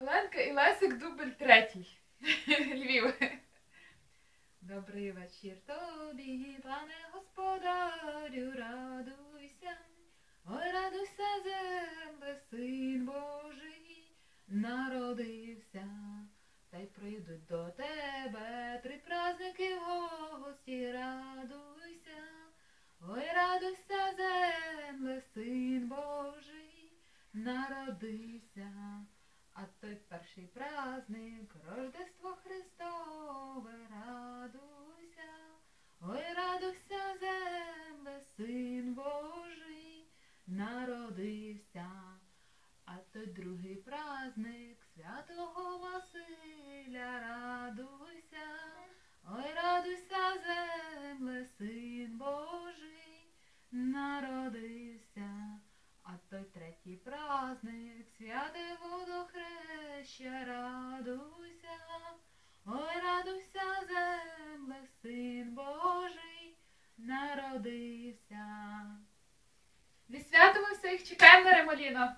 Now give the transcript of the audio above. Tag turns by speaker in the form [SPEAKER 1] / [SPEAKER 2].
[SPEAKER 1] Оленка і Лесик дубль третій. Львів. Добрий вечір тобі, пане господарю, радуйся. Ой, радуйся, земле, син Божий, народився. Та й прийдуть до тебе три праздники в гості, радуйся. Ой, радуйся, земле, син Божий, народився. Перший праздник, Рождество Христове, радуйся. Ой, радуйся, земле, син Божий, народився. А той другий праздник святого Василя, радуйся. Ой, радуйся, земле, син Божий, народився. А той третій праздник, святе водохреща, радуйся. Ой, радуйся, земле, син Божий, народився. Зі святом всіх чекаємо Ремоліно.